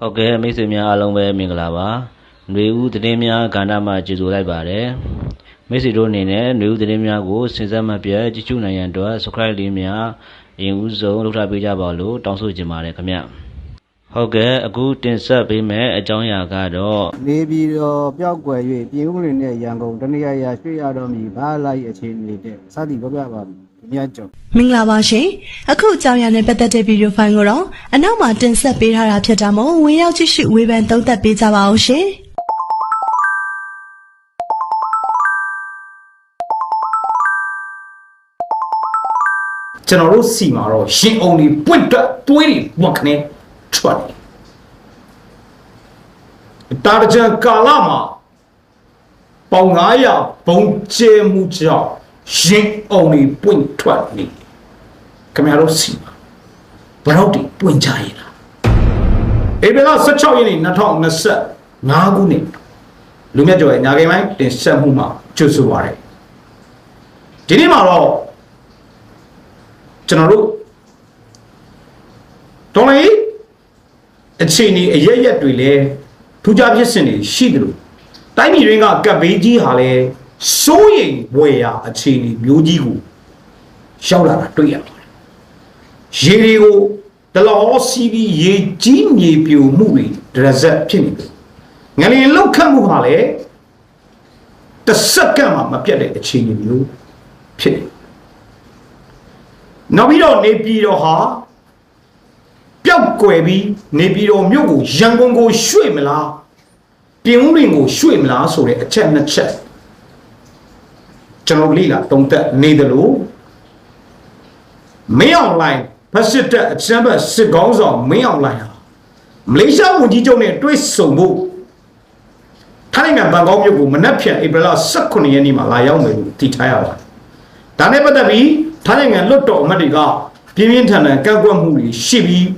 ဟုတ်ကဲ့မိတ်ဆွေများအားလုံးပဲမင်္ဂလာပါຫນွေဦးသတင်းများကဏ္ဍမှာကြိုဆိုလိုက်ပါတယ်မိတ်ဆွေတို့အနေနဲ့ຫນွေဦးသတင်းများကိုစဉ်ဆက်မပြတ်ကြည့်ရှုနိုင်ရန်အတွက် subscribe လေးများအရင်ဦးဆုံးလုပ်ထားပေးကြပါလို့တောင်းဆိုချင်ပါတယ်ခင်ဗျဟုတ်ကဲ့အခုတင်ဆက်ပေးမယ့်အကြောင်းအရာကတော့ နေပြည်တော်ပျောက်ကွယ်၍ပြည်ဦးလင်နဲ့ရန်ကုန်တနေရာရာရွှေ့ရတော်မူဘာလိုက်အခြေအနေတဲ့စသည်ပြောပြပါမယ်ဒီ မြတ်ကျော်မင်္ဂလာပါရှင်အခုအကြောင်းအရာနဲ့ပတ်သက်တဲ့ဗီဒီယိုဖိုင်ကိုတော့အနောက်မှာတင်ဆက်ပေးထားတာဖြစ်တာမို့ဝင်ရောက်ကြည့်ရှုဝေဖန်သုံးသပ်ပေးကြပါအောင်ရှင်ကျွန်တော်တို့စီမှာတော့ရှင်အောင်တွေပွင့်တက်သွေးတွေဘွက်ခနဲ့ထွက်တယ်တာကြံကာလမှာပေါင်900ဘုံကျဲမှုကြောင့် ရှင်အောင်တွေပွင့်ထွက်နေခင်ဗျားတို့စီမှာဘယ်တော့တည်ပွင့်ကြရလားဧပြီလ16ရက်နေ့2025ခုနှစ်လူမြတ်ကျော်ရဲ့ညာကိန်းပိုင်းတင်ဆက်မှုမှာကျွတ်ဆိုပါရယ်ဒီနေ့မှာတော့ကျွန်တော်တို့တော်လေးအခြေအနေအရရက်တွေလဲထူးခြားဖြစ်စဉ်တွေရှိတယ်လို့တိုင်းပြည်ရင်းကကပ်ဘေးကြီးဟာလဲ စိုးရိမ်ဝယ်ရာအခြေအနေမျိုးကြီးကိုရောက်လာတာတွေ့ရပါတယ်ရေတွေကိုတလောစီးပြီးရေကြီးမြေပြိုမှုတွေဒရဇက်ဖြစ်နေတယ်ငလျင်လောက်ခတ်မှုဟာလဲတစ်စက္ကန့်မှမပြတ်တဲ့အခြေအနေမျိုးဖြစ်တယ်နောက်ပြီးတော့နေပြည်တော်ဟာပျောက်ကွယ်ပြီးနေပြည်တော်မြို့ကိုရန်ကုန်ကိုရွှေ့မလားပြင်ဦးလွင်ကိုရွှေ့မလားဆိုတဲ့အချက်နှစ်ချက် ကျွန်တော်လေ့လာတုံးသက်နေတယ်လို့မင်းအောင်လိုင်းဖက်စစ်တပ်အချမ်းဘတ်စစ်ကောင်းဆောင်မင်းအောင်လိုင်းဟာမလေးရှားဝန်ကြီးချုပ်နဲ့တွေ့ဆုံဖို့ထိုင်းနိုင်ငံဘန်ကောက်မြို့ကိုမနက်ဖြန်ဧပြီလ18ရက်နေ့မှာလာရောက်မယ်လို့သိထားရပါတယ်ဒါနဲ့ပတ်သက်ပြီးထိုင်းနိုင်ငံလွတ်တော်အမတ်တွေကပြင်းပြင်းထန်ထန်ကန့်ကွက်မှုတွေရှိပြီး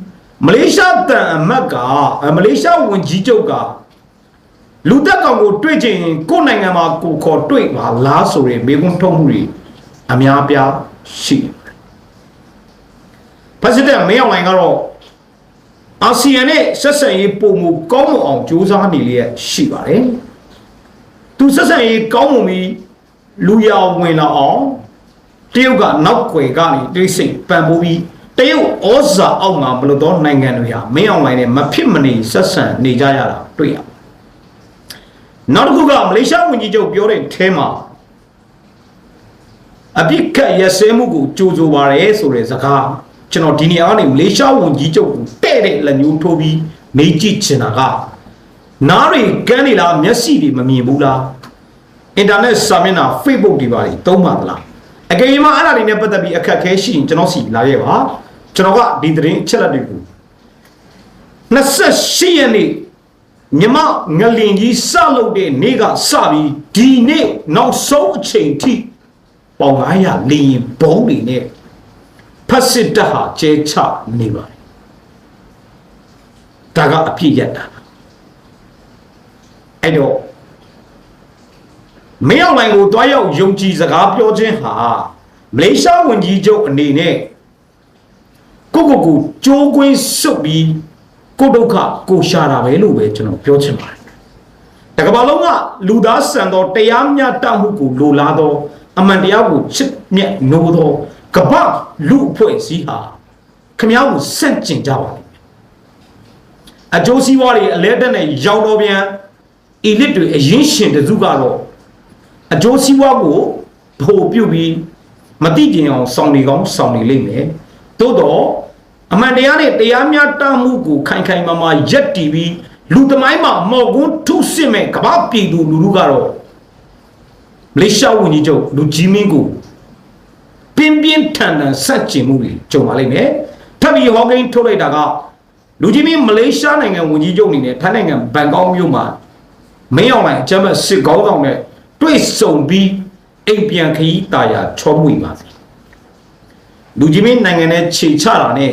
မလေးရှားတန်အမတ်ကအဲမလေးရှားဝန်ကြီးချုပ်က လူတက်ကောင်ကိုတွေ့ချင်ရင်ကိုယ့်နိုင်ငံမှာကိုယ်ခေါ်တွေ့ပါလားဆိုရင်မေခွန်းထုတ်မှုတွေအများပြားရှိတယ်ဖက်စစ်တပ်မင်းအောင်လိုင်ကတော့အာဆီယံနဲ့ဆက်ဆံရေးပုံမူကောင်းမွန်အောင်ကြိုးစားနေလျက်ရှိပါတယ်သူဆက်ဆံရေးကောင်းမွန်ပြီးလူရဝင်လာအောင်တရုတ်ကနောက်ွယ်ကနေတိတ်ဆိတ်ပံပိုးပြီးတရုတ်ဩဇာအောက်မှာမလို့တော့နိုင်ငံတွေဟာမင်းအောင်လိုင်းနဲ့မဖြစ်မနေဆက်ဆံနေကြရတာတွေ့ရပါတယ် နောက်တစ်ခုကမလေးရှားဝန်ကြီးချုပ်ပြောတဲ့အဲမှာအပြစ်ခတ်ရစဲမှုကိုကြိုးဆိုပါရဲဆိုတဲ့စကားကျွန်တော်ဒီနေရာကနေမလေးရှားဝန်ကြီးချုပ်ကိုတဲ့တဲ့လက်ညှိုးထိုးပြီးမေးကြည့်ချင်တာကနားတွေကန်းနေလားမျက်စိတွေမမြင်ဘူးလားအင်တာနက်စာမျက်နှာ Facebook တွေပါတွေသုံးပါသလားအကယ်၍မှအဲ့ဒါတွေနဲ့ပတ်သက်ပြီးအခက်အခဲရှိရင်ကျွန်တော်စီလာခဲ့ပါကျွန်တော်ကဒီသတင်းအချက်လက်တွေကို28ရက်နေ့ မြမငလင်ကြီးစလုပ်တဲ့နေ့ကစပြီးဒီနေ့နောက်ဆုံးအချိန်ထိပေါင်900လင်းရင်ဘုံတွေနဲ့ဖက်စစ်တပ်ဟာကျဲချနေပါတယ်ဒါကအပြည့်ရက်တာအဲ့တော့မင်းအောင်လိုင်ကိုတွားရောက်ယုံကြည်စကားပြောခြင်းဟာမလေးရှားဝန်ကြီးချုပ်အနေနဲ့ကိုကိုကိုကြိုးကွင်းစွတ်ပြီး ကိုဒုက္ခကိုရှာတာပဲလို့ပဲကျွန်တော်ပြောချင်ပါတယ်။တကဘာလုံးကလူသားဆန်သောတရားမျှတမှုကိုလိုလားသောအမှန်တရားကိုချစ်မြတ်နိုးသောကပ္ပလူအဖွဲ့အစည်းဟာခမ ्या ကိုစန့်ကျင်ကြပါလိမ့်မယ်။အကျိုးစီးပွားတွေအလဲတက်နဲ့ရောင်းတော်ပြန်အီလစ်တွေအရင်ရှင်တစုကတော့အကျိုးစီးပွားကိုပို့ပြုတ်ပြီးမတိကျင်အောင်ဆောင်နေကောင်းဆောင်နေလိမ့်မယ်သို့တော့ အမှန်တရားနဲ့တရားမျှတမှုကိုခိုင်ခိုင်မာမာရက်တည်ပြီးလူသမိုင်းမှာမော်ကွန်းထုစစ်မဲ့ကမ္ဘာပြည်သူလူထုကတော့မလေးရှားဝန်ကြီးချုပ်လူကြီးမင်းကိုပြင်းပြင်းထန်ထန်ဆက်ကျင်မှုတွေကြုံပါလိမ့်မယ်ထပ်ပြီးဟောကိန်းထုတ်လိုက်တာကလူကြီးမင်းမလေးရှားနိုင်ငံဝန်ကြီးချုပ်အနေနဲ့ထိုင်းနိုင်ငံဘန်ကောက်မြို့မှာမင်းအောင်လိုင်အကြမ်းမဲ့စစ်ကောင်းဆောင်နဲ့တွေ့ဆုံပြီးအိမ်ပြန်ခရီးတာယာချောမွေပါစေလူကြီးမင်းနိုင်ငံနဲ့ခြေချတာနဲ့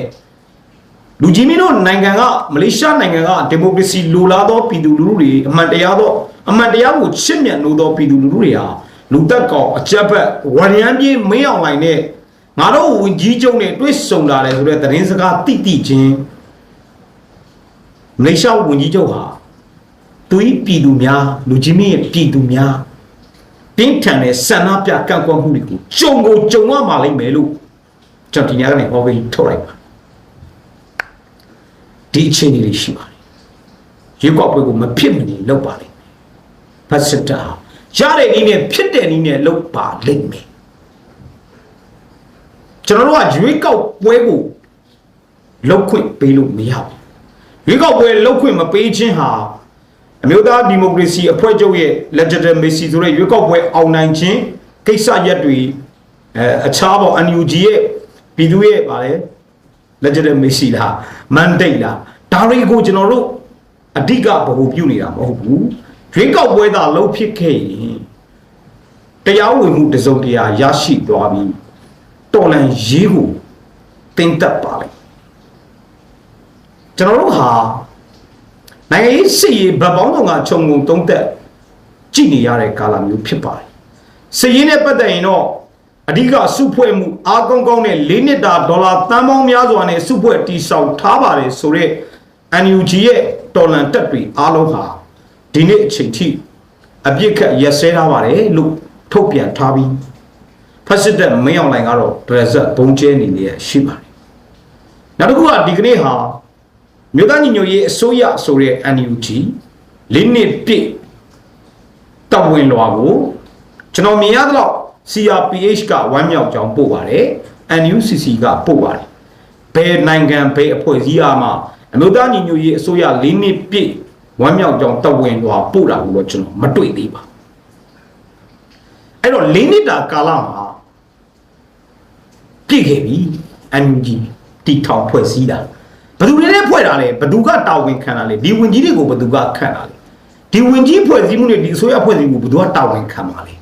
လူကြီးမင်းတို့နိုင်ငံကမလေးရှားနိုင်ငံကဒီမိုကရေစီလိုလားသောပြည်သူလူထုတွေအမှန်တရားသောအမှန်တရားကိုချစ်မြတ်လို့သောပြည်သူလူထုတွေဟာလူသက်ကောင်အကြက်ဘက်ဝရံပြေးမင်းအောင်လိုင်နဲ့ငါတို့ဝန်ကြီးချုပ်နဲ့တွေ့ဆုံလာတယ်ဆိုတဲ့သတင်းစကားတိတိချင်းမလေးရှားဝန်ကြီးချုပ်ဟာသူဤပြည်သူများလူကြီးမင်းရဲ့ပြည်သူများပြင်းထန်တဲ့ဆန္ဒပြကန့်ကွက်မှုတွေကိုကြုံကိုကြုံရမှာလိမ့်မယ်လို့ကျွန်တော်ဒီညကနေဟောပြီးထုတ်လိုက်ပါ ဒီအခြေအနေလေးရှိပါတယ်ရေကောက်ပွဲကိုမဖြစ်မနေလုပ်ပါလိမ့်မယ်ဖတ်စစ်တာရတဲ့နည်းနဲ့ဖြစ်တဲ့နည်းနဲ့လုပ်ပါလိမ့်မယ်ကျွန်တော်တို့ကရွေးကောက်ပွဲကိုလောက်ခွင့်ပေးလို့မရဘူးရွေးကောက်ပွဲလောက်ခွင့်မပေးခြင်းဟာအမျိုးသားဒီမိုကရေစီအဖွဲ့ချုပ်ရဲ့ legitimacy ဆိုတဲ့ရွေးကောက်ပွဲအောင်နိုင်ခြင်းကိစ္စရပ်တွေအဲအခြားပေါ့ NUG ရဲ့ပြည်သူရဲ့ဗာလေ legitimacy လား mandate လားဒါတွေကိုကျွန်တော်တို့အဓိကဗဟုပြုနေတာမဟုတ်ဘူးရွေးကောက်ပွဲသာလုံးဖြစ်ခဲ့ရင်တရားဝင်မှုတစုံတရာရရှိသွားပြီးတော်လန်ရေးကိုတင်တက်ပါလေကျွန်တော်တို့ဟာနိုင်ငံရေးစစ်ရေးဗတ်ပေါင်းဆောင်ကခြုံငုံတုံးသက်ကြည့်နေရတဲ့ကာလမျိုးဖြစ်ပါတယ်စစ်ရေးနဲ့ပတ်သက်ရင်တော့ အဓိကစုဖွဲ့မှုအားကောင်းကောင်းနဲ့၄နှစ်တာဒေါ်လာတန်ပေါင်းများစွာနဲ့စုဖွဲ့တီဆောင်ထားပါတယ်ဆိုတော့ NUG ရဲ့တော်လန်တက်တွေအားလုံးဟာဒီနေ့အချိန်ထိအပြစ်ခတ်ရက်စဲထားပါတယ်လို့ထုတ်ပြန်ထားပြီးဖက်စစ်တပ်မင်းအောင်လိုင်ကတော့ဒရက်ဆက်ဘုံကျဲနေနေရရှိပါတယ်နောက်တစ်ခုကဒီကနေ့ဟာမြို့သားညီညွတ်ရေးအစိုးရဆိုတဲ့ NUG လေးနှစ်ပြည့်တပ်ဝင်လွာကိုကျွန်တော်မြင်ရသလောက် CRPH ကဝမ်းမြောက်ကြောင်းပို့ပါတယ် NUCC ကပို့ပါတယ်ဘယ်နိုင်ငံဘယ်အဖွဲ့အစည်းအားမှအမျိုးသားညီညွတ်ရေးအစိုးရလေးနှစ်ပြည့်ဝမ်းမြောက်ကြောင်းတပ်ဝင်လွာပို့တာကိုတော့ကျွန်တော်မတွေ့သေးပါအဲ့တော့လေးနှစ်တာကာလမှာပြည့်ခဲ့ပြီ NUG တီထောင်ဖွဲ့စည်းတာဘယ်သူတွေနဲ့ဖွဲ့တာလဲဘယ်သူကတာဝန်ခံတာလဲဒီဝင်ကြီးတွေကိုဘယ်သူကခန့်တာလဲဒီဝင်ကြီးဖွဲ့စည်းမှုနဲ့ဒီအစိုးရဖွဲ့စည်းမှုဘယ်သူကတာဝန်ခံပါလဲ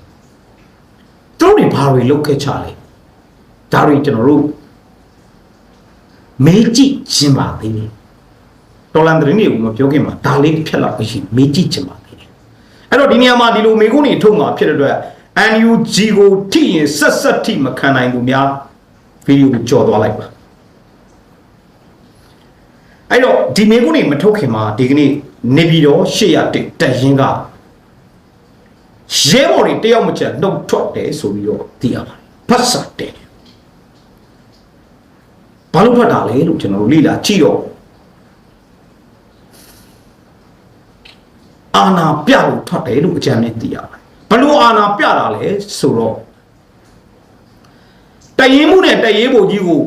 သူတို့တွေဘာတွေလုပ်ခဲ့ချလဲဒါတွေကျွန်တော်တို့မေးကြည့်ခြင်းပါသေးတယ်တော်လန်သတင်းတွေကိုမပြောခင်မှာဒါလေးတစ်ဖြတ်လောက်ရှိမေးကြည့်ခြင်းပါသေးတယ်အဲ့တော့ဒီနေရာမှာဒီလိုမေကုန်းတွေထုတ်မှာဖြစ်တဲ့အတွက် NUG ကိုထိရင်ဆက်ဆက်ထိမခံနိုင်ဘူးများဗီဒီယိုကိုကြော်သွားလိုက်ပါအဲ့တော့ဒီမေကုန်းတွေမထုတ်ခင်မှာဒီကနေ့နေပြည်တော်800တက်တက်ရင်က ရဲဘော်တွေတယောက်မချက်နှုတ်ထွက်တယ်ဆိုပြီးတော့သိရပါတယ်ဖတ်စာတယ်ဘာလို့ထွက်တာလဲလို့ကျွန်တော်တို့လေ့လာကြည့်တော့အာနာပြလို့ထွက်တယ်လို့အကြံနဲ့သိရပါတယ်ဘလို့အာနာပြတာလဲဆိုတော့တရင်မှုနဲ့တရေးဖို့ကြီးကို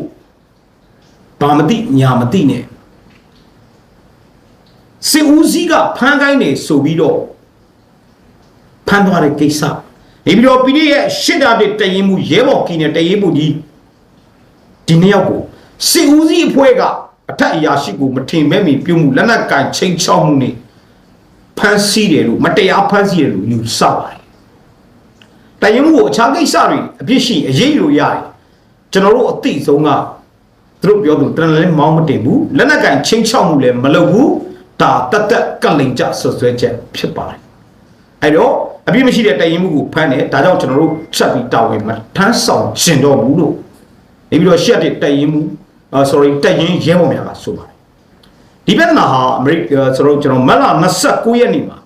ဘာမသိညာမသိနဲ့စစ်ဦးစီးကဖမ်းကိုင်းနေဆိုပြီးတော့ ဖမ်းသွားတဲ့ကိစ္စနေပြီးတော့ပြည်ရဲ့ရှစ်တာတဲ့တရင်မှုရဲဘော်ကီနဲ့တရေးဖို့ကြီးဒီနှစ်ယောက်ကိုစစ်ဦးစီးအဖွဲ့ကအထက်အရာရှိကိုမထင်မဲ့မီပြုမှုလက်နက်ကင်ချိန်ချောက်မှုနဲ့ဖမ်းဆီးတယ်လို့မတရားဖမ်းဆီးတယ်လို့ယူဆပါတယ်တရင်မှုကိုအခြားကိစ္စတွေအပြစ်ရှိအရေးလို့ရတယ်ကျွန်တော်တို့အသိဆုံးကသူတို့ပြောသူတရလည်းမောင်းမတင်ဘူးလက်နက်ကင်ချင်းချောက်မှုလည်းမလုပ်ဘူးဒါတက်တက်ကလိန်ကြဆွဆွဲချက်ဖြစ်ပါတယ်အဲ့တော့ အပြစ်မရှိတဲ့တရင်မှုကိုဖမ်းတယ်ဒါကြောင့်ကျွန်တော်တို့ချက်ပြီးတာဝန်မထမ်းဆောင်ရှင်တော့ဘူးလို့နေပြီးတော့ရှက်တဲ့တရင်မှုအာ sorry တရင်ရဲဘော်များကဆိုပါတယ်ဒီပြဿနာဟာအမေရိကဆိုတော့ကျွန်တော်မတ်လ29ရက်နေ့မှာ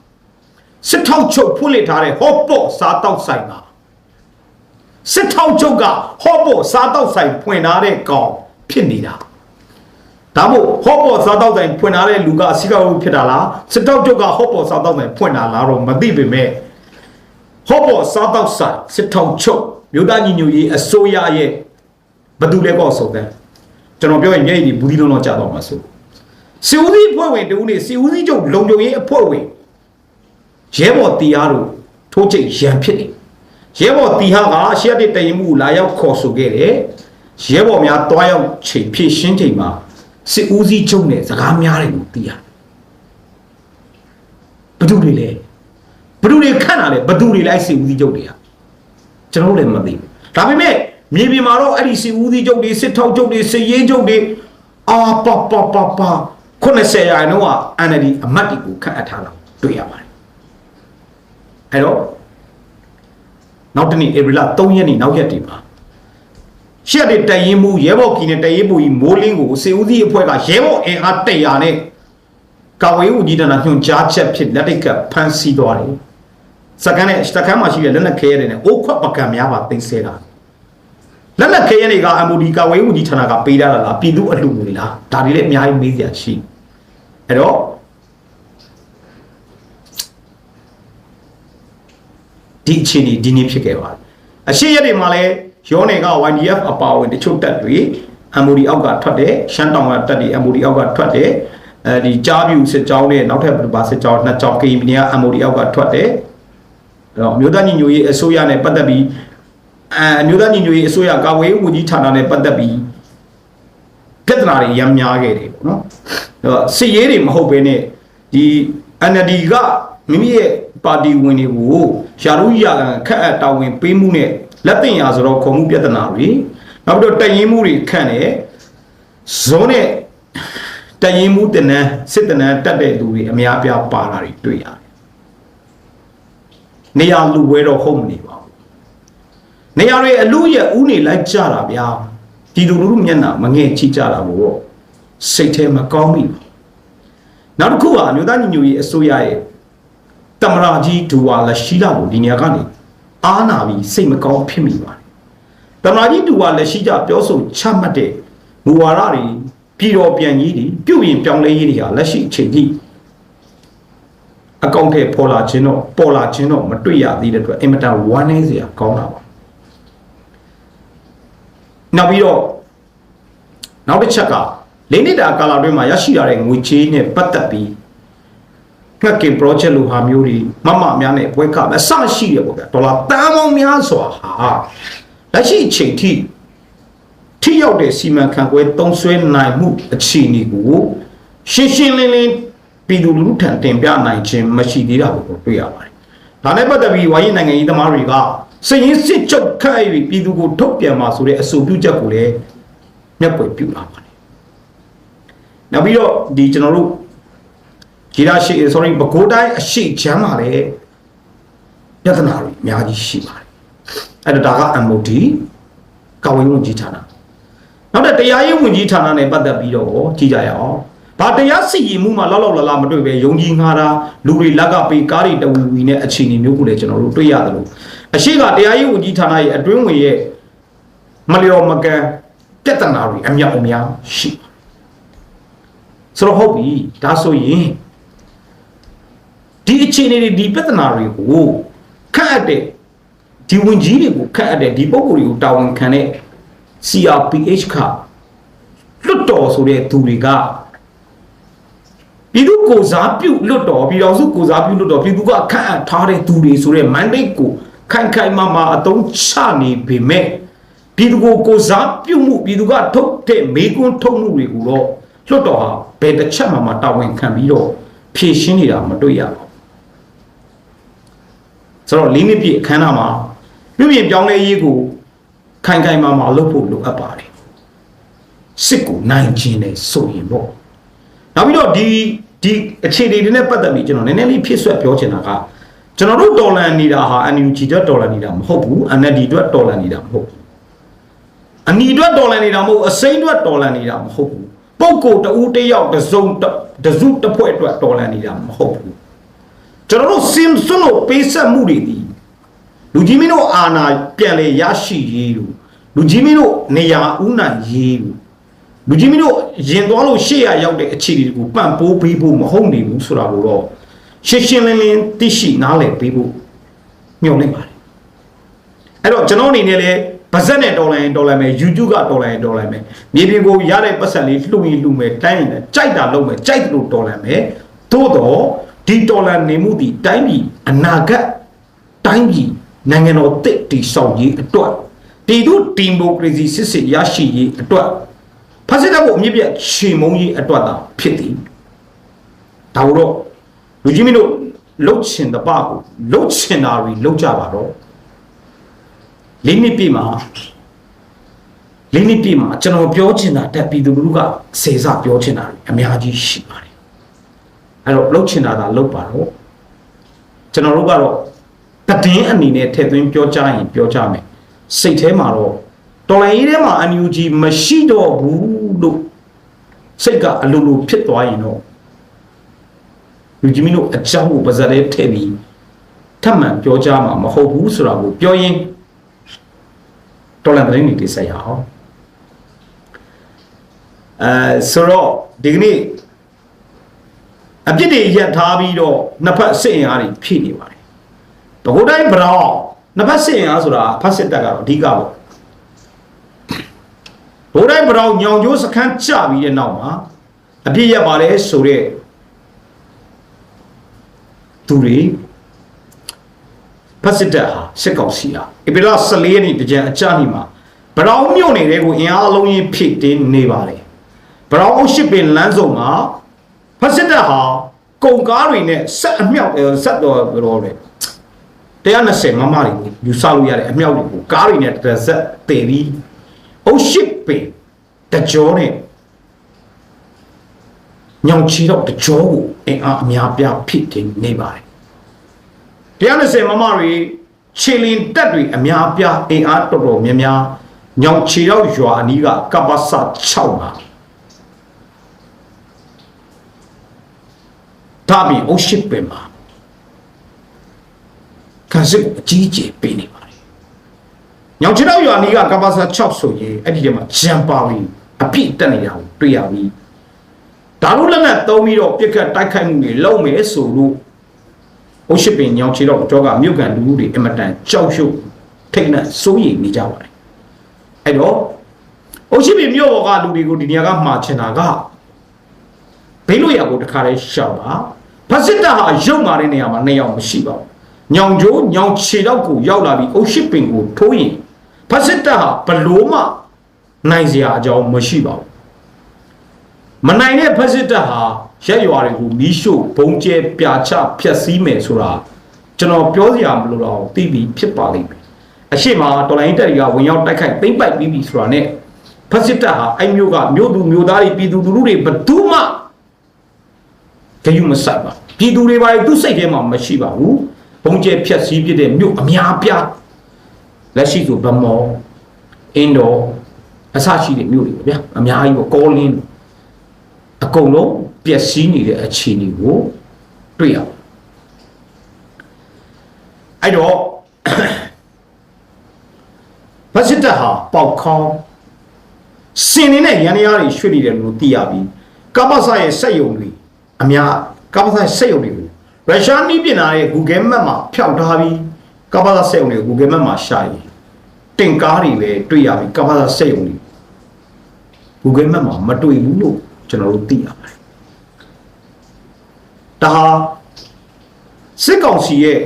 စစ်ထောက်ချုပ်ဖွင့်လှစ်ထားတဲ့ဟော့ပေါ့စားတောက်ဆိုင်မှာစစ်ထောက်ချုပ်ကဟော့ပေါ့စားတောက်ဆိုင်ဖွင့်ထားတဲ့ကောင်ဖြစ်နေတာဒါမို့ဟော့ပေါ့စားတောက်ဆိုင်ဖွင့်ထားတဲ့လူကအစီကောက်ဖြစ်တာလားစစ်ထောက်ချုပ်ကဟော့ပေါ့စားတောက်ဆိုင်ဖွင့်တာလားတော့မသိပေမဲ့ ဟော့ပေါ့စားတောက်ဆိုင်စစ်ထောက်ချုပ်မြို့သားညီညွတ်ရေးအစိုးရရဲ့ဘယ်သူလဲပေါ့ဆုံးတယ်ကျွန်တော်ပြောရင်မျက်ရည်ဘူးဒီလုံးတော့ကြာတော့မှာဆိုစီဦးစီးအဖွဲ့ဝင်တူနေစီဦးစီးချုပ်လုံခြုံရေးအဖွဲ့ဝင်ရဲဘော်တီအားတို့ထိုးချိတ်ရန်ဖြစ်နေရဲဘော်တီဟာကရှက်တဲ့တရင်မှုလာရောက်ခေါ်ဆိုခဲ့တယ်ရဲဘော်များတွားရောက်ချိန်ဖြစ်ရှင်းချိန်မှာစစ်ဦးစီးချုပ်နဲ့စကားများတယ်လို့သိရတယ်ဘသူတွေလဲ ဘသူတွေခန့်တာလဲဘသူတွေလဲစစ်ဦးစီးချုပ်တွေကကျွန်တော်တို့လည်းမသိဘူးဒါပေမဲ့မြေပြင်မှာတော့အဲ့ဒီစစ်ဦးစီးချုပ်တွေစစ်ထောက်ချုပ်တွေစစ်ရေးချုပ်တွေအာပပပပ90ရာခိုင်နှုန်းက NLD အမတ်တွေကိုခန့်အပ်ထားတာတွေ့ရပါတယ်အဲ့တော့နောက်တနေ့ဧပြီလ3ရက်နေ့နောက်ရက်တွေမှာရှက်တဲ့တရင်မှုရဲဘော်ကီနဲ့တရင်မှုကြီးမိုးလင်းကိုစေဦးစီးအဖွဲ့ကရဲဘော်အင်အား100နဲ့ကာဝေးဦးကြီးတနာညွှန်ကြားချက်ဖြစ်လက်တိတ်ကဖမ်းဆီးသွားတယ် စကန်နဲ့စကန်မှာရှိတဲ့လက်နက်ခဲရတဲ့နဲ့အိုးခွက်ပကံများပါသိမ်းဆဲတာလက်နက်ခဲရတွေက MOD ကာဝေးဦးကြီးဌာနကပေးထားတာလားပြည်သူအလှူငွေလားဒါတွေလည်းအများကြီးမေးစရာရှိအဲ့တော့ဒီအခြေအနေဒီနေ့ဖြစ်ခဲ့ပါတယ်အရှိရက်တွေမှာလည်းရောနယ်က YDF အပါအဝင်တချို့တပ်တွေ MOD အောက်ကထွက်တယ်ရှမ်းတောင်ကတပ်တွေ MOD အောက်ကထွက်တယ်အဲဒီကြားပြူစစ်ကြောင်းနဲ့နောက်ထပ်ပါစစ်ကြောင်းနှစ်ကြောင်း KMD က MOD အောက်ကထွက်တယ်အဲ့ တော့အမျိုးသားညီညွတ်ရေးအစိုးရနဲ့ပတ်သက်ပြီးအဲအမျိုးသားညီညွတ်ရေးအစိုးရကာကွယ်ရေးဝန်ကြီးဌာနနဲ့ပတ်သက်ပြီးပြဿနာတွေရမ်းများခဲ့တယ်ပေါ့နော်အဲ့တော့စစ်ရေးတွေမဟုတ်ဘဲနဲ့ဒီ NLD ကမိမိရဲ့ပါတီဝင်တွေကိုရှာရုရကခက်အပ်တာဝန်ပေးမှုနဲ့လက်တင်ရာဆိုတော့ခုံမှုပြဿနာတွေနောက်ပြီးတော့တရင်မှုတွေခန့်တယ်ဇုံးနဲ့တရင်မှုတင်နန်းစစ်တနန်းတက်တဲ့သူတွေအများအပြားပါလာတွေတွေ့ရတယ် နေရာလူဝဲတော့ဟုတ်မနေပါဘူးနေရာတွေအလူရဲ့ဥနေလိုက်ကြတာဗျာဒီလူလူမျက်နှာမငဲ့ချိကြတာကိုစိတ်ထဲမကောင်းမိဘူးနောက်တစ်ခုကအမျိုးသားညီညွတ်ရေးအစိုးရရဲ့တမရာကြီးဒူဝါလက်ရှိလာကိုဒီနေရာကနေအားနာပြီးစိတ်မကောင်းဖြစ်မိပါတယ်တမရာကြီးဒူဝါလက်ရှိကြပြောဆိုချမှတ်တဲ့မူဝါဒတွေပြည်တော်ပြန်ကြီးတွေပြုပြင်ပြောင်းလဲရေးတွေဟာလက်ရှိအချိန်ကြီး အကောင့်ထဲပေါ်လာခြင်းတော့ပေါ်လာခြင်းတော့မတွေ့ရသေးတဲ့အတွက်အင်မတန်ဝမ်းနည်းစရာကောင်းတာပါနောက်ပြီးတော့နောက်တစ်ချက်ကလေးနှစ်တာကာလအတွင်းမှာရရှိရတဲ့ငွေချေးနဲ့ပတ်သက်ပြီးငှက်ကင် project လိုဟာမျိုးတွေမမများနဲ့ပွဲကအစရှိရပေါ့ဗျာဒေါ်လာတန်ပေါင်းများစွာဟာလက်ရှိအချိန်ထိထိရောက်တဲ့စီမံခန့်ခွဲသုံးစွဲနိုင်မှုအခြေအနေကိုရှင်းရှင်းလင်းလင်း ပြည်သူလူထုထံတင်ပြနိုင်ခြင်းမရှိသေးတာကိုတွေ့ရပါတယ်။ဒါနဲ့ပတ်သက်ပြီးဝိုင်းရင်နိုင်ငံရေးသမားတွေကစည်ရင်းစစ်ချုပ်ခန့်၍ပြည်သူကိုထုတ်ပြန်มาဆိုတဲ့အဆိုပြုချက်ကိုလည်းမျက်ကွယ်ပြုလာပါတယ်။နောက်ပြီးတော့ဒီကျွန်တော်တို့ဂျီရာရှိ sorry ဘကိုးတိုင်းအရှိချမ်းပါလေပြဿနာတွေအများကြီးရှိပါတယ်အဲ့တော့ဒါက MOD ကာဝေးဝန်ကြီးဌာနနောက်တဲ့တရားရေးဝန်ကြီးဌာနနဲ့ပတ်သက်ပြီးတော့ကြည့်ကြရအောင် ဘာတရားစီရင်မှုမှာလောက်လောက်လာလာမတွေ့ပဲယုံကြည်ငါတာလူတွေလက်ကပေးကားတွေတဝီဝီနဲ့အခြေအနေမျိုးကိုလည်းကျွန်တော်တို့တွေ့ရတယ်လို့အရှိကတရားရေးဝန်ကြီးဌာနရဲ့အတွင်းဝင်ရဲ့မလျော်မကန်ပြဿနာတွေအမြောက်အများရှိဆိုတော့ဟုတ်ပြီဒါဆိုရင်ဒီအခြေအနေတွေဒီပြဿနာတွေကိုခန့်အပ်တဲ့ဒီဝင်ကြီးတွေကိုခန့်အပ်တဲ့ဒီပုံကိုယ်တွေကိုတာဝန်ခံတဲ့ CRPH ခလွတ်တော်ဆိုတဲ့သူတွေက ပြည်သူကိုစားပြုလွတ်တော်ပြည်တော်စုကိုစားပြုလွတ်တော်ပြည်သူကခန့်အပ်ထားတဲ့သူတွေဆိုတဲ့ mandate ကိုခိုင်ခိုင်မာမာအသုံးချနေပေမဲ့ပြည်သူကိုကိုစားပြုမှုပြည်သူကထုတ်တဲ့မေကွန်းထုတ်မှုတွေကိုတော့လွတ်တော်ဟာဘယ်တစ်ချက်မှမတာဝန်ခံပြီးတော့ဖြည့်ရှင်းနေတာမတွေ့ရဘူးဆိုတော့လေးနှစ်ပြည့်အခမ်းအနားမှာပြုပြင်ပြောင်းလဲရေးကိုခိုင်ခိုင်မာမာလုပ်ဖို့လိုအပ်ပါတယ်စစ်ကိုနိုင်ခြင်းနဲ့ဆိုရင်ပေါ့ နောက်ပြီးတော့ဒီဒီအခြေအနေတွေနဲ့ပတ်သက်ပြီးကျွန်တော်နည်းနည်းလေးဖြည့်ဆွက်ပြောချင်တာကကျွန်တော်တို့ဒေါ်လာနေတာဟာ NUG အတွက်ဒေါ်လာနေတာမဟုတ်ဘူး NLD အတွက်ဒေါ်လာနေတာမဟုတ်ဘူးအနီအတွက်ဒေါ်လာနေတာမဟုတ်အစိမ့်အတွက်ဒေါ်လာနေတာမဟုတ်ဘူးပုတ်ကိုတူတယောက်တစုံတစုတစ်ဖွဲ့အတွက်ဒေါ်လာနေတာမဟုတ်ဘူးကျွန်တော်တို့စင်စွန်းလို့ပေးဆက်မှုတွေဒီလူကြီးမင်းတို့အာဏာပြန်လေရရှိရေးလို့လူကြီးမင်းတို့နေရာဥနိုင်ရေးလို့ လူကြီးမင်းတို့ရင်သွားလို့ရှေ့ရရောက်တဲ့အခြေအနေတွေကိုပန့်ပိုးပေးဖို့မဟုတ်နေဘူးဆိုတာကိုတော့ရှင်းရှင်းလင်းလင်းသိရှိနားလည်ပေးဖို့ညွှန်နေပါတယ်အဲ့တော့ကျွန်တော်အနေနဲ့လည်းဗဇက်နဲ့တော်လိုင်းတော်လိုင်းမယ် YouTube ကတော်လိုင်းတော်လိုင်းမယ်မြေပြင်ကိုရတဲ့ပတ်စံလေးလှူရင်လှူမယ်တိုင်းရင်ကြိုက်တာလုပ်မယ်ကြိုက်တယ်လို့တော်လိုင်းမယ်သို့တော့ဒီတော်လိုင်းနေမှုဒီတိုင်းပြည်အနာဂတ်တိုင်းပြည်နိုင်ငံတော်တစ်တည်ဆောက်ရေးအတွက်တည်သူဒီမိုကရေစီစစ်စစ်ရရှိရေးအတွက် ဖက်စစ်တပ်ကိုအမြင့်ပြတ်ချေမုံရေးအတွက်သာဖြစ်သည်ဒါတော့လူကြီးမင်းတို့လှုပ်ချင်တဲ့ပကိုလှုပ်ချင်တာတွေလှုပ်ကြပါတော့လေးနှစ်ပြည့်မှာလေးနှစ်ပြည့်မှာကျွန်တော်ပြောချင်တာတက်ပြည်သူလူထုကစေစပြောချင်တာတွေအများကြီးရှိပါတယ်အဲ့တော့လှုပ်ချင်တာသာလှုပ်ပါတော့ကျွန်တော်တို့ကတော့တည်င်းအနေနဲ့ထည့်သွင်းပြောကြရင်ပြောကြမယ်စိတ်ထဲမှာတော့ တော်လိုင်းရေးထဲမှာ NUG မရှိတော့ဘူးလို့စိတ်ကအလိုလိုဖြစ်သွားရင်တော့လူကြီးမင်းတို့အကြောင်းကိုပါဇက်လေးထည့်ပြီးထပ်မံပြောကြားမှာမဟုတ်ဘူးဆိုတာကိုပြောရင်းတော်လန်သတင်းတွေတိဆက်ရအောင်အဲဆိုတော့ဒီကနေ့အပြစ်တွေရက်ထားပြီးတော့နှစ်ဖက်စစ်အင်အားတွေဖြည့်နေပါတယ်။ဘကိုးတိုင်းဘရောင်းနှစ်ဖက်စစ်အင်အားဆိုတာဖက်စစ်တပ်ကတော့အဓိကပေါ့။ ဘိုးတိုင်းဘရောင်းညောင်ကျိုးစခန်းကျပြီးတဲ့နောက်မှာအပြစ်ရက်ပါလဲဆိုတော့သူတွေဖက်စစ်တပ်ဟာစစ်ကောင်စီဟာဧပြီလ14ရက်နေ့တကြံအကြနေ့မှာဘရောင်းမြို့နယ်တွေကိုအင်အားအလုံးကြီးဖြည့်တင်းနေပါတယ်။ဘရောင်းအုပ်ရှိပင်လမ်းစုံမှာဖက်စစ်တပ်ဟာကုန်ကားတွေနဲ့ဆက်အမြောက်အဲဆက်တော့ဘယ်လိုလဲ120မမတွေကိုယူဆလို့ရတဲ့အမြောက်တွေကိုကားတွေနဲ့တစ်ဆက်တည်ပြီး အုပ်ရှိပင်တကြောနဲ့ညောင်ချီတော့တကြောကိုအင်အားအများပြဖြစ်တင်နေပါတယ်120မမတွေခြေလင်တက်တွေအများပြအင်အားတော်တော်များများညောင်ချီတော့ရွာအနီးကကပ္ပစ6မှာဒါပြီးအုပ်ရှိပင်မှာခံစစ်ကိုအကြီးအကျယ်ပေးနေပါတယ်။ ညောင်ချတော့ရွာနီးကကပ္ပစာ6ဆိုရင်အဲ့ဒီထဲမှာဂျမ်ပါပြီးအပြည့်တက်နေတာကိုတွေ့ရပြီ။ဒါတို့လက်နဲ့သုံးပြီးတော့ပြစ်ခတ်တိုက်ခိုက်မှုတွေလုပ်မယ်ဆိုလို့အုပ်ရှိပင်ညောင်ချတော့တော့ကမြို့ကန်လူတွေအမတန်ကြောက်ရွံ့ထိတ်နဲ့စိုးရိမ်နေကြပါတယ်။အဲ့တော့အုပ်ရှိပင်မြို့ပေါ်ကလူတွေကိုဒီနေရာကမှာချင်တာကဘေးလို့ရကိုတခါလဲရှောက်ပါဖက်စစ်တပ်ဟာရုပ်မာတဲ့နေရာမှာနှစ်ယောက်မရှိပါဘူးညောင်ကျိုးညောင်ခြေတော့ကိုရောက်လာပြီးအုပ်ရှိပင်ကိုထိုးရင် ဖက်စစ်တပ်ဟာဘလို့မှနိုင်စရာအကြောင်းမရှိပါဘူးမနိုင်တဲ့ဖက်စစ်တပ်ဟာရက်ရွာတွေကိုမီးရှို့ဘုံကျဲပြာချဖျက်ဆီးမယ်ဆိုတာကျွန်တော်ပြောစရာမလိုတော့သိပြီးဖြစ်ပါလိမ့်မယ်အရှိမတော်လိုင်းတက်တွေကဝင်ရောက်တိုက်ခိုက်သိမ့်ပိုက်ပြီးပြီဆိုတာနဲ့ဖက်စစ်တပ်ဟာအဲ့မျိုးကမျိုးသူမျိုးသားတွေပြည်သူလူထုတွေဘယ်သူမှဂယုမဆိုင်ပါပြည်သူတွေပါသူစိတ်ထဲမှာမရှိပါဘူးဘုံကျဲဖြက်စီးပြတဲ့မြို့အများပြား လက်ရှိဆိုဗမောအင်းတော်အစရှိတဲ့မြို့တွေပေါ့ဗျာအများကြီးပေါ့ကောလင်းအကုန်လုံးပျက်စီးနေတဲ့အခြေအနေကိုတွေ့ရအောင်အဲ့တော့ဗတ်စစ်တပ်ဟာပေါက်ခေါင်းစင်နေတဲ့ရန်ရတွေရွှေ့နေတယ်လို့သိရပြီးကမ္ဘာစာရဲ့စက်ယုံတွေအများကမ္ဘာစာစက်ယုံတွေကိုရုရှားနီးပြင်လာတဲ့ Google Map မှာဖျောက်ထားပြီး ကမ္ဘာစာစက်ယုံတွေကို Google Map မှာရှာရင်တင်ကားတွေပဲတွေ့ရပြီးကမ္ဘာစာစက်ယုံတွေ Google Map မှာမတွေ့ဘူးလို့ကျွန်တော်တို့သိရပါတယ်ဒါဟာစစ်ကောင်စီရဲ့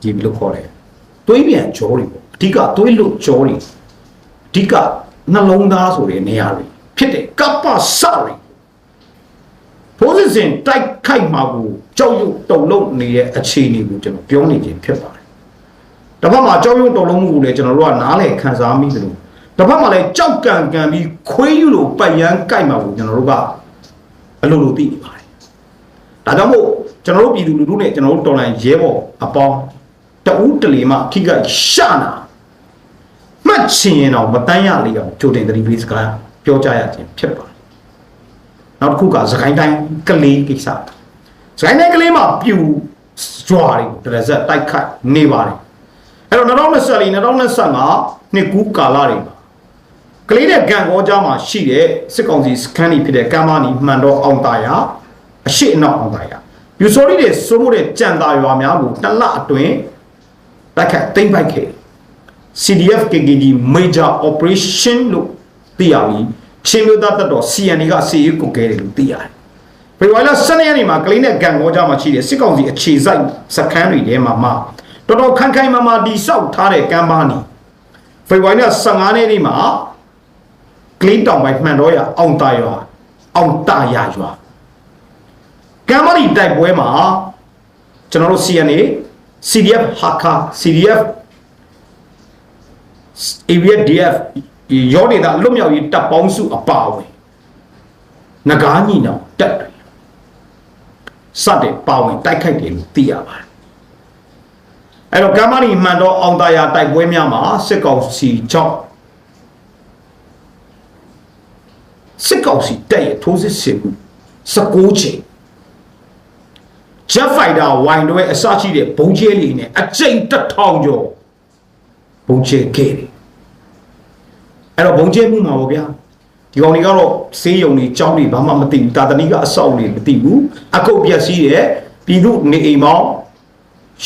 ဒီဘယ်လိုခေါ်လဲတွေးပြန်ကြောတွေပေါ့အဓိကတွေးလို့ကြောတွေအဓိကနှလုံးသားဆိုတဲ့နေရာတွေဖြစ်တဲ့ကပ္ပစတွေ ဖိုးစစ်စင်တိုက်ခိုက်မှာကိုကြောက်ရွံ့တုန်လှုပ်နေတဲ့အခြေအနေကိုကျွန်တော်ပြောနေခြင်းဖြစ်ပါတယ်တစ်ဖက်မှာကြောက်ရွံ့တုန်လှုပ်မှုကိုလည်းကျွန်တော်တို့ကနားလည်ခံစားမိသလိုတစ်ဖက်မှာလည်းကြောက်ကန်ကန်ပြီးခွေးယူလိုပတ်ရန်ကြိုက်မှာကိုကျွန်တော်တို့ကအလိုလိုသိနေပါတယ်ဒါကြောင့်မို့ကျွန်တော်တို့ပြည်သူလူထုနဲ့ကျွန်တော်တို့တော်လိုင်းရဲဘော်အပေါင်းတဦးတလီမှခိကရှနာမှတ်ချင်ရင်တော့မတန်းရလေအောင်ကြိုတင်သတိပေးစကားပြောကြရခြင်းဖြစ်ပါတယ် နောက်တစ်ခုကသခိုင်းတိုင်းကလေးကိစ္စသခိုင်းတိုင်းကလေးမှာပြူကြွားတွေကိုတရဇက်တိုက်ခတ်နေပါတယ်အဲ့တော့2024 2025နှစ်ကူးကာလတွေမှာကလေးနဲ့ကံကောကြားမှာရှိတဲ့စစ်ကောင်စီစခန်းကြီးဖြစ်တဲ့ကမ်းမနီမှန်တော့အောင်တာယာအရှိအနောက်အောင်တာယာပြူစော်ရီတွေစိုးမိုးတဲ့ကြံတာရွာများကိုတစ်လအတွင်းတိုက်ခတ်သိမ့်ပိုက်ခဲ့ CDF KKD Major Operation လို့သိရပြီး ချင်းမျိုးသားတပ်တော် CNA ကစီရေးကိုကဲတယ်လို့သိရတယ်။ဖေဖော်ဝါရီလ12ရက်နေ့မှာကလေးနဲ့ကံကောကြမှာရှိတဲ့စစ်ကောင်စီအခြေစိုက်စခန်းတွေထဲမှာမှတော်တော်ခိုင်ခိုင်မာမာတိဆောက်ထားတဲ့ကမ်းပါးနီဖေဖော်ဝါရီလ15ရက်နေ့မှာကလေးတောင်ပိုင်းမှန်တော့ရအောင်တာရွာအောင်တာရရွာကမ်းပါးနီတိုက်ပွဲမှာကျွန်တော်တို့ CNA CDF ဟာခါ CDF AVDF ရောနေတာလွတ်မြောက်ရေးတပ်ပေါင်းစုအပါအဝင်ငကားညီနောင်တက်တွေစတဲ့ပါဝင်တိုက်ခိုက်တယ်လို့သိရပါတယ်အဲ့တော့ကမ္ဘာနီမှန်တော့အောင်တာယာတိုက်ပွဲများမှာစစ်ကောင်စီကြောင့်စစ်ကောင်စီတက်ရဲ့ထိုးစစ်ဆင်မှု16ချိန် jet fighter ဝိုင်တော့အစရှိတဲ့ဘုံကျဲလေးနဲ့အကျိန်တစ်ထောင်ကျော်ဘုံကျဲခဲ့တယ် အဲ့တော့ဘုံကျဲမှုမှာပေါ့ဗျာဒီကောင်တွေကတော့စေးရုံတွေကြောင်းတွေဘာမှမသိဘူးတာတဏီကအဆောက်တွေမသိဘူးအကုတ်ပြက်စီးတယ်ပြည်သူနေအိမ်မောင်း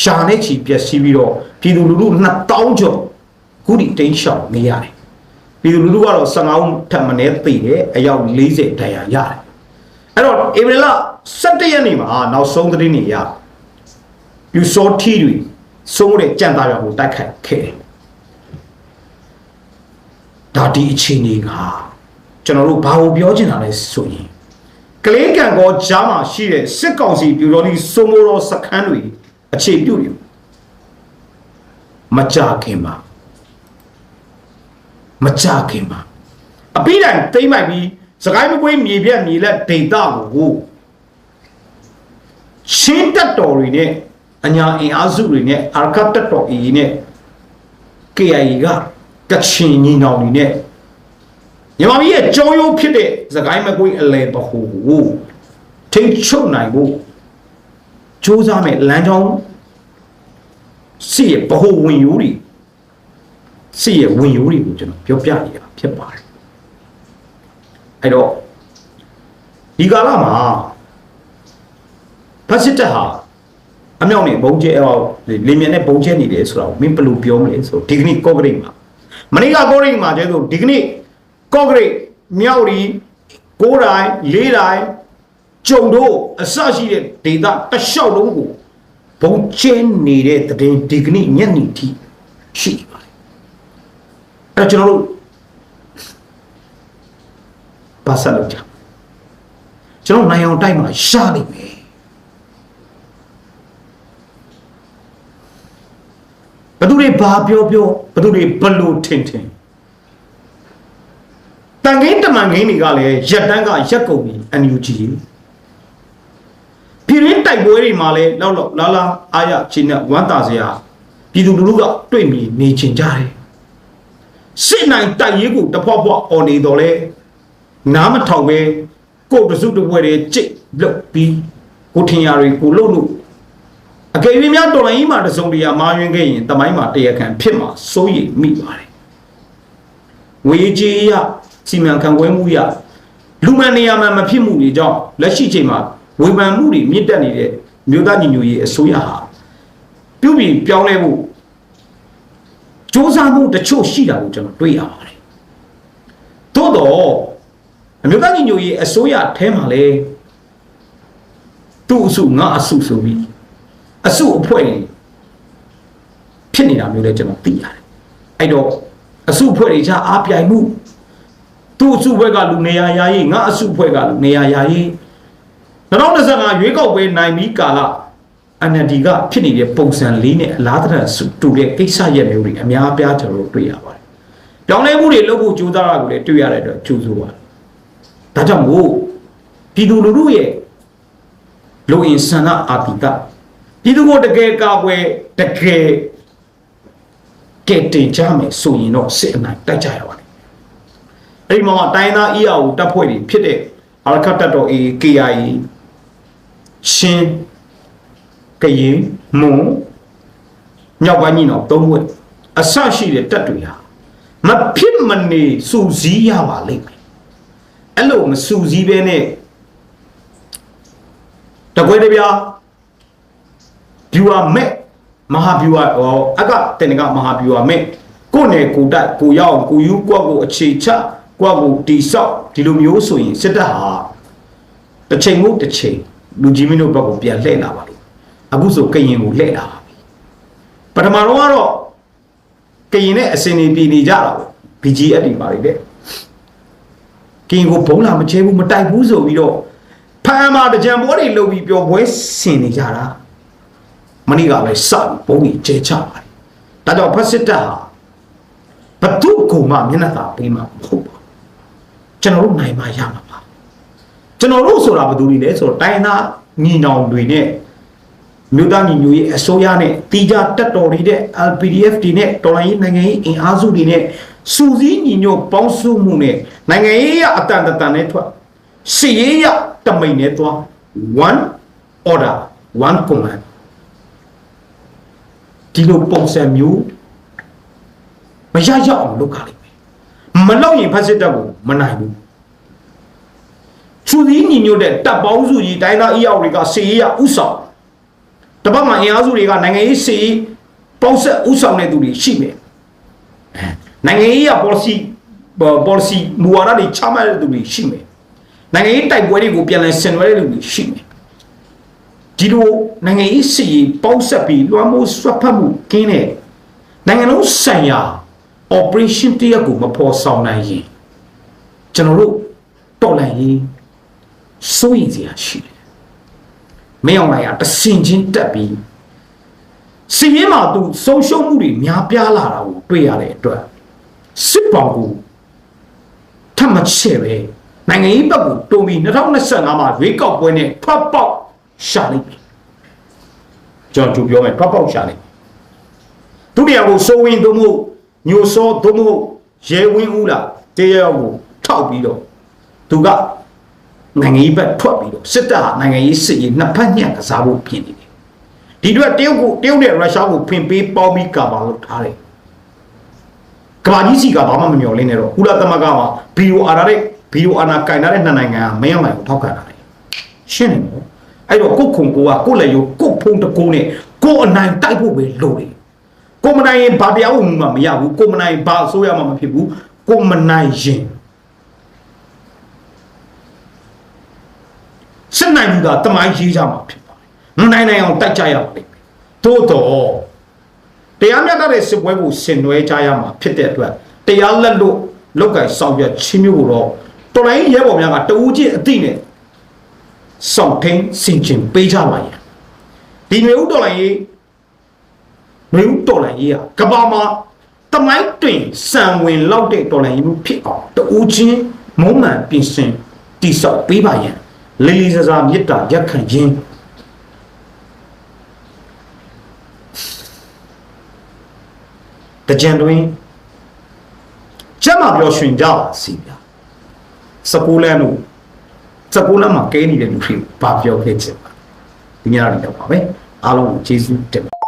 ရှာနေချီပြက်စီးပြီးတော့ပြည်သူလူထု2000ကျော်ခုဒီတိန်းရှောင်နေရတယ်ပြည်သူလူထုကတော့15ဦးထပ်မံနေသိတယ်အယောက်40တန်ရာရတယ်အဲ့တော့ဧပြီလ17ရက်နေ့မှာနောက်ဆုံးသတင်းတွေရပြူစောထီတွေစိုးတဲ့ကြံသားရွာကိုတိုက်ခိုက်ခဲ့တယ် ဒါဒီအခြေအနေကကျွန်တော်တို့ဘာကိုပြောချင်တာလဲဆိုရင်ကလေးကံကောကြားမှာရှိတဲ့စစ်ကောင်စီပြူတော်ဒီစိုးမိုးတော်စခန်းတွေအခြေပြုတွေမကြခင်ပါမကြခင်ပါအပိတိုင်တိမ့်မိုက်ပြီးစကိုင်းမကွေးမြေပြက်မြေလက်ဒေတာကိုရှင်းတက်တော်တွေနဲ့အညာအင်အားစုတွေနဲ့အာရကတက်တော်အီနဲ့ KIA က ကချင်ညီနောင်တွေနဲ့မြန်မာပြည်ရဲ့ကြောရိုးဖြစ်တဲ့စကိုင်းမကွေးအလဲပဟိုကိုထိတ်ချုပ်နိုင်ဖို့စူးစမ်းမဲ့လမ်းကြောင်းစီရဲ့ဘ ਹੁ ဝင်ယူတွေစီရဲ့ဝင်ယူတွေကိုကျွန်တော်ပြောပြနေတာဖြစ်ပါတယ်အဲ့တော့ဒီကာလမှာဖက်စစ်တပ်ဟာအမြောက်နဲ့ဘုံကျဲဟောလင်းမြနဲ့ဘုံကျဲနေတယ်ဆိုတော့မင်းဘယ်လိုပြောမလဲဆိုဒီကနေ့ကော့ဂရိတ်မှာ မနေ့ကကော့ဂရိတ်မှာကျဲဆိုဒီကနေ့ကော့ဂရိတ်မြောက်ရီကိုးတိုင်းလေးတိုင်းကြုံတို့အစရှိတဲ့ဒေတာတစ်လျှောက်လုံးကိုဘုံကျဲနေတဲ့တည်င်းဒီကနေ့ညနေထိရှိနေပါတယ်အဲ့တော့ကျွန်တော်တို့ပါဆက်လို့ကြကျွန်တော်နိုင်အောင်တိုက်မှာရှာနေမယ် ဘသူတွေဘာပြောပြောဘသူတွေဘလို့ထင်ထင်တန်ခင်းတမန်ခင်းတွေကလည်းရက်တန်းကရက်ကုန်ပြီအန်ယူဂျီပြည်ရင်းတိုက်ပွဲတွေမှာလည်းလောက်လောက်လာလာအားရချင်းနဲ့ဝမ်းသာစရာပြည်သူလူထုကတွေ့မြင်နေချင်ကြတယ်စစ်နိုင်တိုက်ရေးကိုတဖွာဖွာအော်နေတော့လဲနားမထောင်ပဲကိုယ်တစုတပွဲတွေကြိတ်လုတ်ပြီးကိုထင်ရတွေကိုလှုပ်လို့ အကယ်၍များတော်လိုင်းကြီးမှာတစုံတရာမာယွင်းခဲ့ရင်တမိုင်းမှာတရားခံဖြစ်မှာစိုးရိမ်မိပါတယ်ငွေကြေးရစီမံခန့်ခွဲမှုရလူမှန်နေရာမှာမဖြစ်မှုတွေကြောင့်လက်ရှိချိန်မှာဝေဖန်မှုတွေမြင့်တက်နေတဲ့မြို့သားညီညွတ်ရေးအစိုးရဟာပြုပြင်ပြောင်းလဲဖို့စ조사မှုတချို့ရှိတာကိုကျွန်တော်တွေ့ရပါတယ်သို့တော့အမျိုးသားညီညွတ်ရေးအစိုးရအဲမှာလဲသူ့အစုငါအစုဆိုပြီး အစုအဖွဲ့တွေဖြစ်နေတာမျိုးလဲကျွန်တော်သိရတယ်အဲ့တော့အစုအဖွဲ့တွေချအားပြိုင်မှုသူ့အစုဘက်ကလူနေရာယာယီငါအစုအဖွဲ့ကလူနေရာယာယီ2025ရွေးကောက်ပွဲနိုင်ပြီးကာလ NLD ကဖြစ်နေတဲ့ပုံစံလေးနဲ့အလားတရတူတဲ့ကိစ္စရက်မျိုးတွေအများအပြားကျွန်တော်တို့တွေ့ရပါတယ်။ပြောင်းလဲမှုတွေလုပ်ဖို့ကြိုးစားတာကိုလည်းတွေ့ရတဲ့အတွက်ကြိုးစိုးပါတယ်။ဒါကြောင့်မို့ပြည်သူလူထုရဲ့လူအင်ဆန္ဒအာတိက ပြည်သူကိုတကယ်ကာကွယ်တကယ်ကဲတင်ကြမယ်ဆိုရင်တော့စစ်အနိုင်တိုက်ကြရပါတယ်။အဲဒီမှာတိုင်းသား EAO တပ်ဖွဲ့တွေဖြစ်တဲ့အာရခတ်တပ်တော် AKIA ချင်းကရင်မွန်မြောက်ပိုင်းညီနောင်သုံးဘွဲ့အဆရှိတဲ့တက်တွေဟာမဖြစ်မနေစူစည်းရပါလိမ့်မယ်အဲ့လိုမစူစည်းပဲနဲ့တကွဲတပြား ဗျူဟာမဲ့မဟာဗျူဟာဟောအကတင်ကမဟာဗျူဟာမဲ့ကိုယ်နယ်ကိုတက်ကိုရောက်ကိုယူကိုယ့်ကိုအခြေချကိုယ့်ကိုတီဆောက်ဒီလိုမျိုးဆိုရင်စစ်တပ်ဟာတစ်ချိန်မို့တစ်ချိန်လူကြီးမင်းတို့ဘက်ကိုပြန်လှည့်လာပါလိမ့်အခုဆိုကရင်ကိုလှည့်လာပါပြီပထမတော့ကတော့ကရင်နဲ့အစင်နေပြည်နေကြတာပေါ့ BGF တွေပါလေတဲ့ကရင်ကိုဘုံလာမချဲဘူးမတိုက်ဘူးဆိုပြီးတော့ဖမ်းမာတကြံဘောတွေလုပ်ပြီးပျော်ပွဲဆင်နေကြတာ မနေ့ကပဲစဘုံကြီးကျဲချပါတယ်ဒါကြောင့်ဖက်စစ်တပ်ဟာဘသူ့ကိုမှမျက်နှာသာပေးမှာမဟုတ်ပါဘူးကျွန်တော်တို့နိုင်မှရမှာပါကျွန်တော်တို့ဆိုတာဘယ်သူတွေလဲဆိုတော့တိုင်းသားညီနောင်တွေနဲ့မြို့သားညီညွတ်ရေးအစိုးရနဲ့တီကြတက်တော်တွေတဲ့ LPDF တွေနဲ့တော်လိုင်းရေးနိုင်ငံရေးအင်အားစုတွေနဲ့စူစည်းညီညွတ်ပေါင်းစုမှုနဲ့နိုင်ငံရေးရအတန်တန်နဲ့ထွက်စီရေးရတမိန်နဲ့သွား one order one command ဒီလိုပုံစံမျိုးမရရအောင်လုပ်ကြလိမ့်မယ်မလုပ်ရင်ဖက်စစ်တပ်ကိုမနိုင်ဘူးသူဒီညီညွတ်တဲ့တပ်ပေါင်းစုကြီးတိုင်းသားအီယောက်တွေကစီရေးရဥဆောင်တပတ်မှာအင်အားစုတွေကနိုင်ငံရေးစီရေးပေါင်းဆက်ဥဆောင်တဲ့သူတွေရှိမယ်နိုင်ငံရေးရ policy policy မူဝါဒတွေချမှတ်တဲ့သူတွေရှိမယ်နိုင်ငံရေးတိုက်ပွဲတွေကိုပြန်လည်ဆင်နွှဲတဲ့လူတွေရှိမယ် ဒီလိုနိုင်ငံရေးစီရေးပေါင်းဆက်ပြီးလွှမ်းမိုးဆွတ်ဖက်မှုကင်းတဲ့နိုင်ငံလုံးဆိုင်ရာ operation တရက်ကိုမဖော်ဆောင်နိုင်ရင်ကျွန်တော်တို့တော်လှန်ရေးစိုးရိမ်စရာရှိတယ်မင်းအောင်လိုက်ရတဆင်ချင်းတက်ပြီးစီရင်မှာသူဆုံးရှုံးမှုတွေများပြားလာတာကိုတွေ့ရတဲ့အတွက်စစ်ပေါင်ကိုထပ်မချဲ့ပဲနိုင်ငံရေးဘက်ကိုတုံပြီး2025မှာရွေးကောက်ပွဲနဲ့ဖတ်ပေါက် ရှာလိုက်ပြီကျွန်တော်သူပြောမယ်ဖတ်ပေါက်ရှာလိုက်ဒုတိယကိုစိုးဝင်းသို့မဟုတ်ညိုစောသို့မဟုတ်ရဲဝင်းဦးလာတရားကိုထောက်ပြီးတော့သူကနိုင်ငံရေးဘက်ထွက်ပြီးတော့စစ်တပ်ဟာနိုင်ငံရေးစစ်ရေးနှစ်ဖက်ညှပ်ကစားဖို့ပြင်နေတယ်ဒီအတွက်တရုတ်ကိုတရုတ်နဲ့ရုရှားကိုဖင်ပေးပေါင်းပြီးကာပါလို့ထားတယ်ကမ္ဘာကြီးစီကဘာမှမမျှော်လင့်နေတော့ကုလသမဂ္ဂမှာဘီယိုအာနာတဲ့ဘီယိုအာနာကင်နာတဲ့နှစ်နိုင်ငံကမင်းအောင်လိုက်ကိုထောက်ခံတာလေရှင်းနေမို့ အဲ့တော့ကိုခုံကိုကကိုလည်းရိုးကိုဖုံတကိုးနဲ့ကိုအနိုင်တိုက်ဖို့ပဲလိုတယ်ကိုမနိုင်ရင်ဘာတရားဝင်မှမရဘူးကိုမနိုင်ဘာအစိုးရမှမဖြစ်ဘူးကိုမနိုင်ရင်စစ်နိုင်ဘူးကတမိုင်းရေးကြမှာဖြစ်ပါတယ်မနိုင်နိုင်အောင်တိုက်ကြရပါလိမ့်မယ်သို့တော့တရားမျှတတဲ့စစ်ပွဲကိုဆင်နွှဲကြရမှာဖြစ်တဲ့အတွက်တရားလက်လို့လောက်ကင်ဆောင်ရွက်ချင်းမျိုးကိုတော့တော်လိုင်းရဲဘော်များကတဦးချင်းအသိနဲ့ စောင့်ထင်းစင်ချင်ပေးကြပါရဲ့ဒီမျိုးတော်လိုင်းရေးမျိုးတော်လိုင်းရေးကကဘာမှာတမိုင်းတွင်စံဝင်လောက်တဲ့တော်လိုင်းရေးမှုဖြစ်အောင်တဦးချင်းမုံမှန်ပြင်ဆင်တိဆောက်ပေးပါရဲ့လေးလေးစားစားမေတ္တာရက်ခံခြင်းတကြံတွင်ကျမ်းမာပြောရွှင်ကြပါစီဗျာစပူလန်တို့ စပူလန်မှာကဲနေတဲ့လူတွေဘာပြောခဲ့ချင်ပါဒီညနေတော့ပါပဲအားလုံးကိုကျေးဇူးတင်ပါ